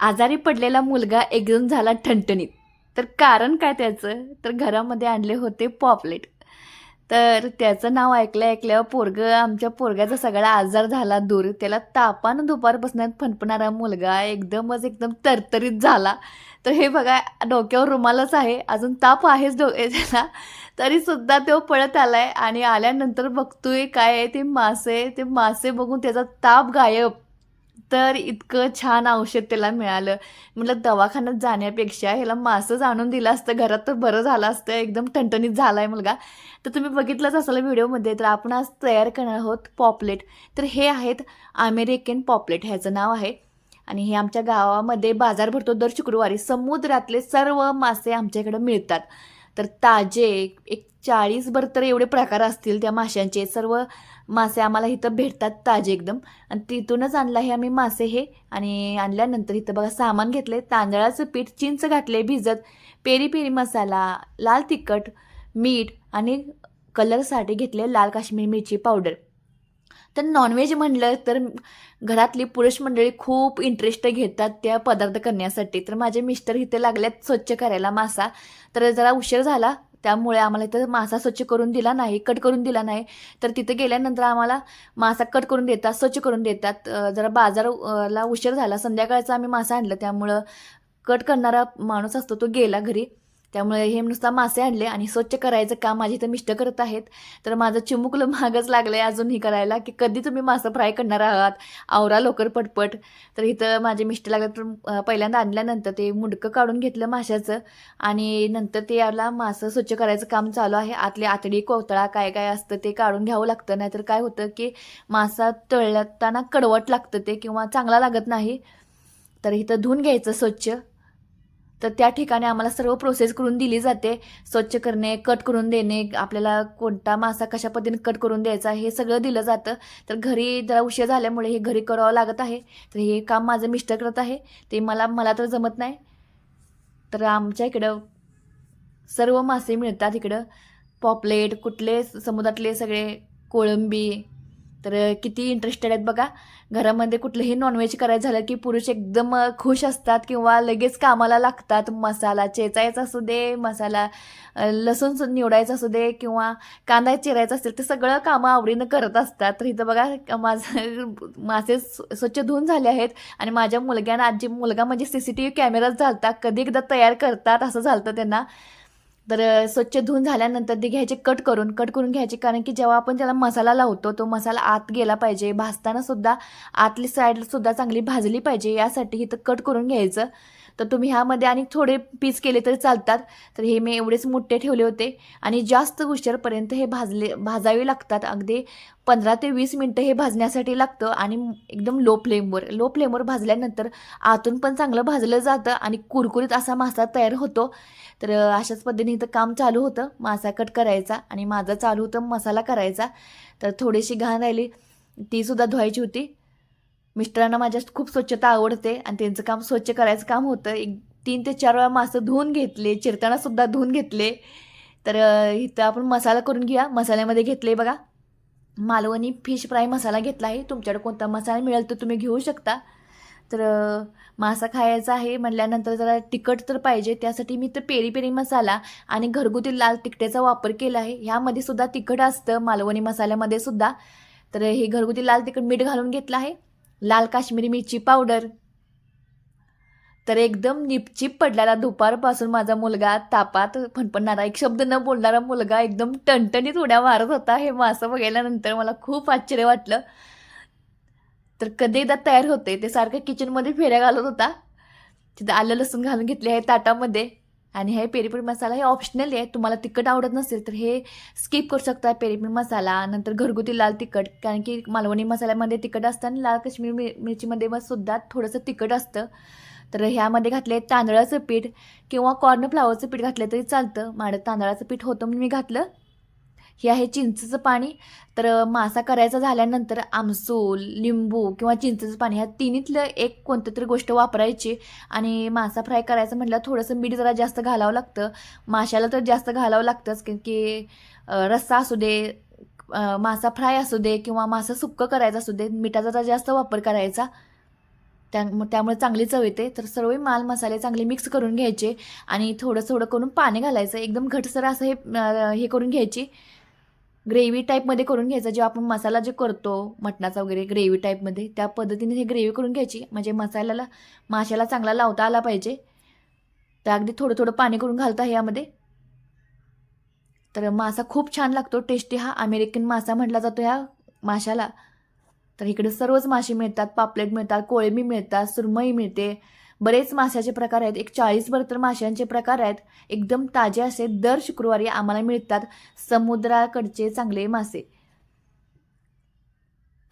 आजारी पडलेला मुलगा एकदम झाला ठणठणीत. तर कारण काय त्याचं? तर घरामध्ये आणले होते पॉपलेट. तर त्याचं नाव ऐकलं ऐकल्यावर पोरगं आमच्या पोरग्याचा सगळा आजार झाला दूर. त्याला तापानं दुपारपासून फणफणारा मुलगा एकदमच एकदम तरतरीत झाला. तर हे बघा डोक्यावर रुमालच आहे. अजून ताप आहेच डो त्याला तरीसुद्धा तो पळत आलाय आणि आल्यानंतर बघतोय काय आहे ते मासे. ते मासे बघून त्याचा ताप गायब. तर इतकं छान औषध त्याला मिळालं. म्हटलं दवाखान्यात जाण्यापेक्षा ह्याला मासच आणून दिलं असतं. घरात तर बरं झालं असतं. एकदम टणटणीत झाला आहे मुलगा. तर तुम्ही बघितलंच असाल व्हिडिओमध्ये तर आपण आज तयार करणार आहोत पॉपलेट. तर हे आहेत अमेरिकन पॉपलेट ह्याचं नाव आहे. आणि हे आमच्या गावामध्ये बाजार भरतो दर शुक्रवारी. समुद्रातले सर्व मासे आमच्याकडे मिळतात. तर ताजे एक चाळीसभर तर एवढे प्रकार असतील त्या माशांचे सर्व मासे आम्हाला इथं भेटतात ताजे एकदम. आणि तिथूनच आणला हे आम्ही मासे हे. आणि आणल्यानंतर इथं बघा सामान घेतले तांदळाचं पीठ चिंच घातले भिजत. पेरी पेरी मसाला लाल तिखट मीठ आणि कलरसाठी घेतले लाल काश्मीरी मिरची पावडर तर नॉनव्हेज म्हणलं तर घरातली पुरुष मंडळी खूप इंटरेस्ट घेतात त्या पदार्थ करण्यासाठी. तर माझे मिस्टर इथे लागल्यात स्वच्छ करायला मासा. तर जरा उशीर झाला त्यामुळे आम्हाला इथं मासा स्वच्छ करून दिला नाही कट करून दिला नाही. तर तिथे गेल्यानंतर आम्हाला मासा कट करून देतात स्वच्छ करून देतात. जरा बाजारला उशीर झाला संध्याकाळचा आम्ही मासा आणलं. त्यामुळं कट करणारा माणूस असतो तो गेला घरी. त्यामुळे हे नुसता मासे आणले आणि स्वच्छ करायचं काम माझे इथं मिष्ट करत आहेत. तर माझं चिमुकलं मागच लागलं आहे अजूनही करायला की कधी तुम्ही मासं फ्राय करणार आहात? आवरा लवकर पटपट. तर इथं माझे मिष्ट लागलं तर पहिल्यांदा आणल्यानंतर ते मुडकं काढून घेतलं माशाचं आणि नंतर ते याला मासं स्वच्छ करायचं काम चालू आहे. आतले आतडी कोवतळा काय काय असतं ते काढून घ्यावं लागतं नाहीतर काय होतं की मासा तळताना कडवट लागतं ते किंवा चांगला लागत नाही. तर इथं धुवून घ्यायचं स्वच्छ. तर त्या ठिकाणी आम्हाला सर्व प्रोसेस करून दिली जाते. स्वच्छ करणे कट करून देणे आपल्याला कोणता मासा कशा पद्धतीने कट करून द्यायचा हे सगळं दिलं जातं. तर घरी जरा उशीर झाल्यामुळे हे घरी करावं लागत आहे. तर हे काम माझं मिस्टर करत आहे. ते मला मला तर जमत नाही. तर आमच्या इकडं सर्व मासे मिळतात इकडं. पॉपलेट कुठले समुद्रातले सगळे कोळंबी तर किती इंटरेस्टेड आहेत बघा. घरामध्ये कुठलंही नॉनव्हेज करायचं झालं की पुरुष एकदम खुश असतात किंवा लगेच कामाला लागतात. मसाला चेचायचा असू दे मसाला लसूण निवडायचं निवडायचा असू दे किंवा कांदा चिरायचा असेल ते सगळं कामं आवडीनं करत असतात. तर इथं बघा माझं मासे स्व- स्वच्छ धुवून झाले आहेत आणि माझ्या मुलग्यानं आजी मुलगा म्हणजे सी सी टी व्ही कॅमेराच झालता. कधी एकदा तयार करतात असं झालं त्यांना. तर स्वच्छ धुवून झाल्यानंतर ते घ्यायचे कट करून कट करून घ्यायचे. कारण की जेव्हा आपण त्याला मसाला लावतो तो मसाला आत गेला पाहिजे. भाजताना सुद्धा आतली साईडसुद्धा चांगली भाजली पाहिजे. यासाठी इथं कट करून घ्यायचं. तर तुम्ही ह्यामध्ये आणि थोडे पीस केले तरी चालतात. तर हे मी एवढेच मोठे ठेवले होते. आणि जास्त उशीरपर्यंत हे भाजले भाजावे लागतात. अगदी पंधरा ते वीस मिनटं हे भाजण्यासाठी लागतं आणि एकदम लो फ्लेमवर लो फ्लेमवर भाजल्यानंतर आतून पण चांगलं भाजलं जातं आणि कुरकुरीत असा मासा तयार होतो. तर अशाच पद्धतीने इथं काम चालू होतं. मासा कट करायचा आणि माझं चालू होतं मसाला करायचा. तर थोडीशी घाण राहिली तीसुद्धा धुवायची होती. मिस्टरांना माझ्या खूप स्वच्छता आवडते आणि त्यांचं काम स्वच्छ करायचं काम होतं. एक तीन ते चार वेळा मासं धुवून घेतले चिरतानासुद्धा धुवून घेतले. तर इथं आपण मसाला करून घेऊया. मसाल्यामध्ये घेतले बघा. मालवणी फिश फ्राय मसाला घेतला आहे. तुमच्याकडे कोणता मसाला मिळेल तर तुम्ही घेऊ शकता. तर मासा खायचा आहे म्हटल्यानंतर जरा तिखट तर पाहिजे. त्यासाठी मी तर पेरी पेरी मसाला आणि घरगुती लाल तिखटेचा वापर केला आहे. ह्यामध्ये सुद्धा तिखट असतं मालवणी मसाल्यामध्ये सुद्धा. तर हे घरगुती लाल तिखट मीठ घालून घेतलं आहे. लाल काश्मीरी मिरची पावडर तर एकदम निपचिप पडलेला दुपारपासून माझा मुलगा तापात फणफणणारा एक शब्द न बोलणारा मुलगा एकदम टणटणीत उड्या मारत होता. हे मासं बघायल्यानंतर मला खूप आश्चर्य वाटलं. तर कधी एकदा तयार होते. ते सारखं किचनमध्ये फेऱ्या घालत होता. तिथं आलं लसूण घालून घेतले आहे ताटामध्ये. आणि हे पेरीपीर मसाला हे ऑप्शनल आहे. तुम्हाला तिखट आवडत नसेल तर हे स्किप करू शकता पेरीपीर मसाला. नंतर घरगुती लाल तिखट कारण की मालवणी मसाल्यामध्ये तिखट असतं आणि लाल काश्मीर मिरचीमध्ये मग सुद्धा थोडंसं तिखट असतं. तर ह्यामध्ये घातले तांदळाचं पीठ किंवा कॉर्नफ्लावरचं पीठ घातलं तरी चालतं. माझं तांदळाचं पीठ होतं म्हणून मी घातलं. हे आहे चिंचेचं पाणी. तर मासा करायचा झाल्यानंतर आमसूल लिंबू किंवा चिंचेचं पाणी ह्या तिन्हीतलं एक कोणतं तरी गोष्ट वापरायची आणि मासा फ्राय करायचं म्हटलं थोडंसं मीठ जरा जास्त घालावं लागतं. माशाला तर जास्त घालावं लागतंच कारण की रस्सा असू दे मासा फ्राय असू दे किंवा मासा सुक्कं करायचं असू दे मिठाचा तर जास्त वापर करायचा. त्या त्यामुळे चांगली चव येते. तर सर्व माल मसाले चांगले मिक्स करून घ्यायचे आणि थोडं थोडं करून पाणी घालायचं. एकदम घटसर असं हे हे करून घ्यायची. ग्रेव्ही टाईपमध्ये करून घ्यायचं. जेव्हा आपण मसाला जे करतो मटणाचा वगैरे ग्रेव्ही टाईपमध्ये त्या पद्धतीने हे ग्रेव्ही करून घ्यायची. म्हणजे मसाल्याला माशाला चांगला लावता आला पाहिजे. तर अगदी थोडं थोडं पाणी करून घालता यामध्ये. तर मासा खूप छान लागतो. टेस्टी हा अमेरिकन मासा म्हटला जातो ह्या माशाला. तर इकडे सर्वच मासे मिळतात पापलेट मिळतात कोळंबी मिळतात सुरमई मिळते. बरेच माशाचे प्रकार आहेत. एक चाळीसभर तर माशांचे प्रकार आहेत. एकदम ताजे असे दर शुक्रवारी आम्हाला मिळतात समुद्राकडचे चांगले मासे.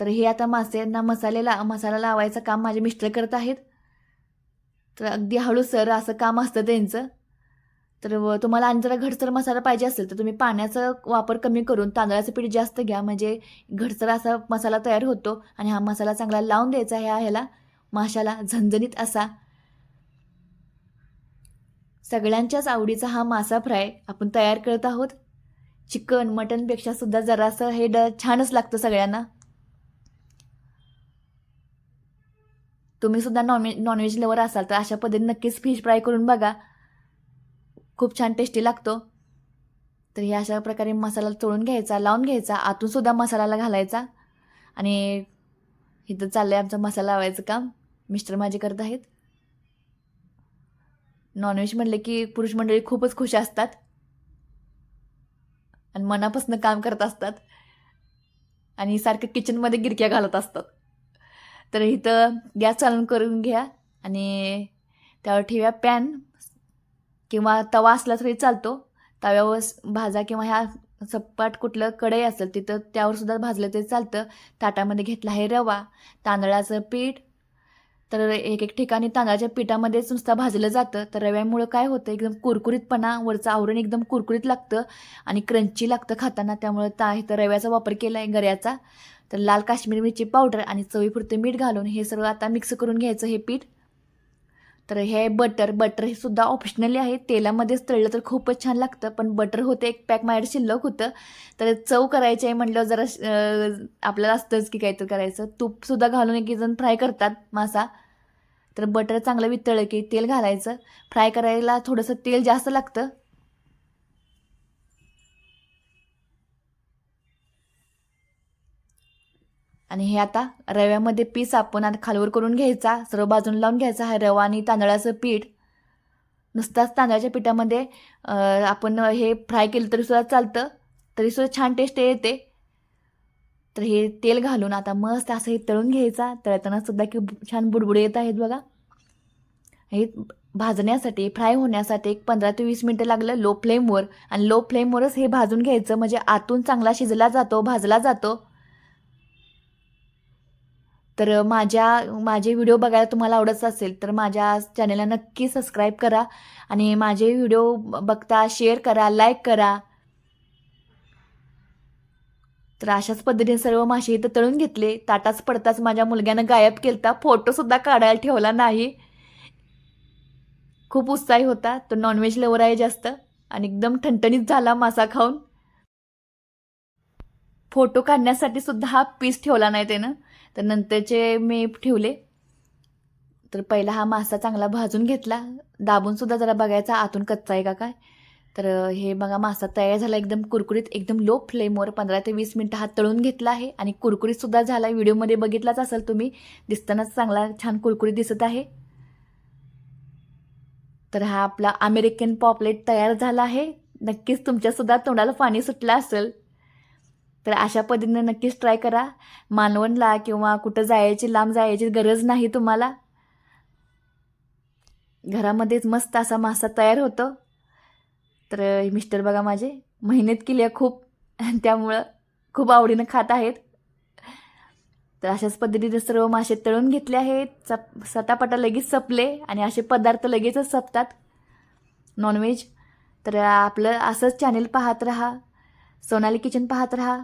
तर हे आता मासेंना मसालेला मसाला लावायचं काम माझे मिस्टर करत आहेत. तर अगदी हळूसर असं काम असतं त्यांचं. तर व तुम्हाला आणि जरा घडसर मसाला पाहिजे असेल तर तुम्ही पाण्याचा वापर कमी करून तांदळाचं पीठ जास्त घ्या. म्हणजे घडसर असा मसाला तयार होतो आणि हा मसाला चांगला लावून द्यायचा ह्या ह्याला. माशाला झणझणीत असा. सगळ्यांच्याच आवडीचा हा मासा फ्राय आपण तयार करत आहोत. चिकन मटनपेक्षा सुद्धा जरासं हे ड छानच लागतं सगळ्यांना. तुम्ही सुद्धा नॉनव्हे नॉनव्हेज लवर असाल तर अशा पद्धतीने नक्कीच फिश फ्राय करून बघा. खूप छान टेस्टी लागतो. तर हे अशा प्रकारे मसाला तोडून घ्यायचा लावून घ्यायचा आतूनसुद्धा मसाल्याला घालायचा. आणि इथं चाललं आहे आमचा मसाला लावायचं काम. मिस्टर माझे करत आहेत. नॉनव्हेज म्हणले की पुरुष मंडळी खूपच खुश असतात. आणि मनापासून काम करत असतात. आणि सारखं किचनमध्ये गिरक्या घालत असतात. तर इथं गॅस चालून करून घ्या. आणि त्यावर ठेव्या पॅन किंवा तवा असला तरी चालतो. तव्यावर भाजा किंवा ह्या सपाट कुठलं कढई असेल तिथं त्यावर सुद्धा भाजलं तरी चालतं. ताटामध्ये घेतला आहे रवा तांदळाचं पीठ. तर एक एक ठिकाणी तांदळाच्या पिठामध्येच नुसतं भाजलं जातं. तर रव्यामुळं काय होतं एकदम कुरकुरीतपणा वरचं आवरण एकदम कुरकुरीत लागतं आणि क्रंची लागतं खाताना. त्यामुळं ता इथं रव्याचा वापर केला आहे गऱ्याचा. तर लाल काश्मीरी मिरची पावडर आणि चवीपुरतं मीठ घालून हे सगळं आता मिक्स करून घ्यायचं हे पीठ. तर हे बटर बटर हे सुद्धा ऑप्शनली आहे. तेलामध्येच तळलं तर खूपच छान लागतं पण बटर होतं एक पॅक माझ्याकडे शिल्लक होतं. तर चव करायची आहे म्हटलं जरा आपल्याला असतंच की काहीतरी करायचं. तूपसुद्धा घालून एक जण फ्राय करतात मासा. तर बटर चांगलं वितळलं की तेल घालायचं. फ्राय करायला थोडंसं तेल जास्त लागतं. आणि हे आता रव्यामध्ये पीस आपण आता खालवर करून घ्यायचा. सर्व बाजून लावून घ्यायचा हा रवा आणि तांदळाचं पीठ. नुसताच तांदळाच्या पिठामध्ये आपण हे फ्राय केलं तरी सुद्धा चालतं. तरी सुद्धा छान टेस्ट येते. तर हे तेल घालून आता मस्त असं हे तळून घ्यायचा. तळताना सुद्धा की छान बुडबुडे येत आहेत बघा. हे भाजण्यासाठी फ्राय होण्यासाठी एक पंधरा ते वीस मिनटं लागलं लो फ्लेमवर आणि लो फ्लेमवरच हे भाजून घ्यायचं. म्हणजे आतून चांगला शिजला जातो भाजला जातो. तर माझ्या माझे व्हिडिओ बघायला तुम्हाला आवडत असेल तर माझ्या चॅनलला नक्की सबस्क्राईब करा आणि माझे व्हिडिओ बघता शेअर करा लाईक करा. तर अशाच पद्धतीने सर्व मासे इथं तळून घेतले. ताटाच पडताच माझ्या मुलग्यानं गायब केलता. फोटोसुद्धा काढायला ठेवला नाही. खूप उत्साही होता. तो नॉनव्हेज लवर आहे जास्त. आणि एकदम ठणठणीत झाला मासा खाऊन. फोटो काढण्यासाठी सुद्धा हा पीस ठेवला नाही त्यानं. तर नंतरचे मी ठेवले. तर पहिला हा मासा चांगला भाजून घेतला. दाबूनसुद्धा जरा बघायचा आतून कच्चा आहे का काय? तर हे बघा मासा तयार झाला एकदम कुरकुरीत एकदम लो फ्लेमवर पंधरा ते वीस मिनटं हात तळून घेतला आहे. आणि कुरकुरीतसुद्धा झाला. व्हिडिओमध्ये बघितलाच असेल तुम्ही. दिसतानाच चांगला छान कुरकुरीत दिसत आहे. तर हा आपला अमेरिकन पॉपलेट तयार झाला आहे. नक्कीच तुमच्यासुद्धा तोंडाला पाणी सुटलं असेल. तर अशा पद्धतीने नक्कीच ट्राय करा. मालवणला किंवा कुठं जायची लांब जायची गरज नाही तुम्हाला. घरामध्येच मस्त असा मासा तयार होतो. तर मिस्टर बघा माझे मेहनत केली आहे खूप. त्यामुळं खूप आवडीनं खात आहेत. तर अशाच पद्धतीने सर्व मासे तळून घेतले आहेत. चप सटापटा लगेच सपले आणि असे पदार्थ लगेचच सपतात. नॉनव्हेज तर आपलं असंच चॅनेल पाहत राहा. सोनाली किचन पाहत राहा.